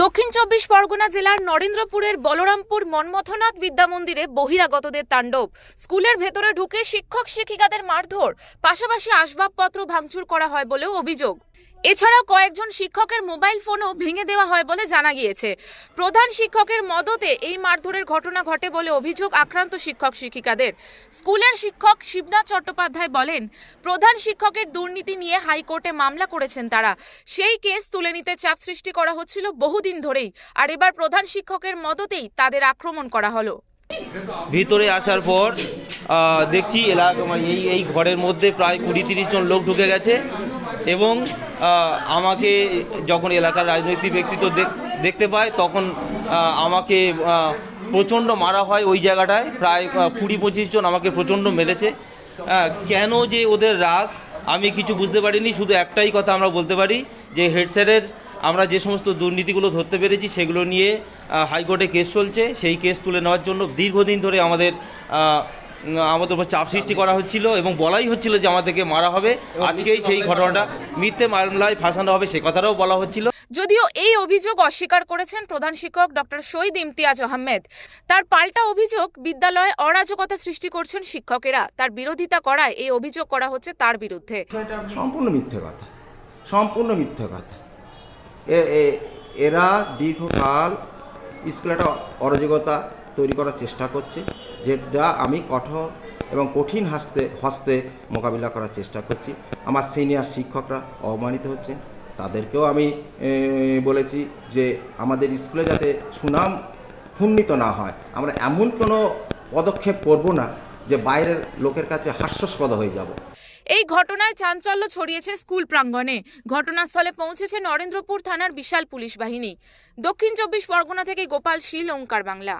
দক্ষিণ চব্বিশ পরগনা জেলার নরেন্দ্রপুরের বলরামপুর মন্মথনাথ বিদ্যা মন্দিরে বহিরাগতদের তাণ্ডব। স্কুলের ভেতরে ঢুকে শিক্ষক শিক্ষিকাদের মারধর। পাশাপাশি আসবাবপত্র ভাঙচুর করা হয় বলেও অভিযোগ। এছাড়াও কয়েকজন শিক্ষকের মোবাইল ফোনও ভেঙে দেওয়া হয় বলে জানা গিয়েছে। প্রধান শিক্ষকের মদতে এই মারধরের ঘটনা ঘটে বলে অভিযোগ আক্রান্ত শিক্ষক শিক্ষিকাদের। স্কুলের শিক্ষক শিবনাথ চট্টোপাধ্যায় বলেন, প্রধান শিক্ষকের দুর্নীতি নিয়ে হাইকোর্টে মামলা করেছেন তারা। সেই কেস তুলে নিতে চাপ সৃষ্টি করা হচ্ছিল বহুদিন ধরেই। আর এবার প্রধান শিক্ষকের মদতেই তাদের আক্রমণ করা হলো। ভিতরে আসার পর দেখছি এলাকা এই এই ঘরের মধ্যে প্রায় কুড়ি তিরিশ জন লোক ঢুকে গেছে। এবং আমাকে যখন এলাকার রাজনৈতিক ব্যক্তিত্ব দেখ- দেখতে পায়, তখন আমাকে প্রচণ্ড মারা হয় ওই জায়গাটায়। প্রায় কুড়ি পঁচিশ জন আমাকে প্রচণ্ড মেরেছে। কেন যে ওদের রাগ, আমি কিছু বুঝতে পারিনি। শুধু একটাই কথা আমরা বলতে পারি, যে হেড স্যারের আমরা যে সমস্ত দুর্নীতিগুলো ধরতে পেরেছি, সেগুলো নিয়ে হাইকোর্টে কেস চলছে। সেই কেস তুলে নেওয়ার জন্য দীর্ঘদিন ধরে আমাদের আমাদের উপর চাপ সৃষ্টি করা হচ্ছিল এবং বলাই হচ্ছিল যে আমাদেরকে মারা হবে। আজকেই সেই ঘটনাটা মিথ্যে মামলায় ফাঁসানো হবে সে কথাটাও বলা হচ্ছিল। যদিও এই অভিযোগ অস্বীকার করেছেন প্রধান শিক্ষক ডক্টর শহীদ ইমতিয়াজ আহমেদ। তার পাল্টা অভিযোগ বিদ্যালয়ে অরাজকতা সৃষ্টি করছেন শিক্ষকেরা। তার বিরোধিতা করায় এই অভিযোগ করা হচ্ছে তার বিরুদ্ধে। সম্পূর্ণ মিথ্যে কথা। সম্পূর্ণ মিথ্যে কথা। এ- এ- এরা দীর্ঘকাল স্কুলে একটা অরাজকতা তৈরি করার চেষ্টা করছে। যেটা আমি কঠোর এবং কঠিন হাসতে, হস্তে মোকাবিলা করার চেষ্টা করছি। আমার সিনিয়র শিক্ষকরা অবমানিত হচ্ছে তাদেরকেও আমি বলেছি যে আমাদের স্কুলে যাতে সুনাম ক্ষুণ্ণিত না হয়। আমরা এমন কোনো পদক্ষেপ করব না যে বাইরের লোকের কাছে হাস্যস্পদ হয়ে যাব। এই ঘটনায় চাঞ্চল্য ছড়িয়েছে স্কুল প্রাঙ্গণে। ঘটনাস্থলে পৌঁছেছে নরেন্দ্রপুর থানার বিশাল পুলিশ বাহিনী। দক্ষিণ চব্বিশ পরগনা থেকে গোপাল শীল, ওঙ্কার বাংলা।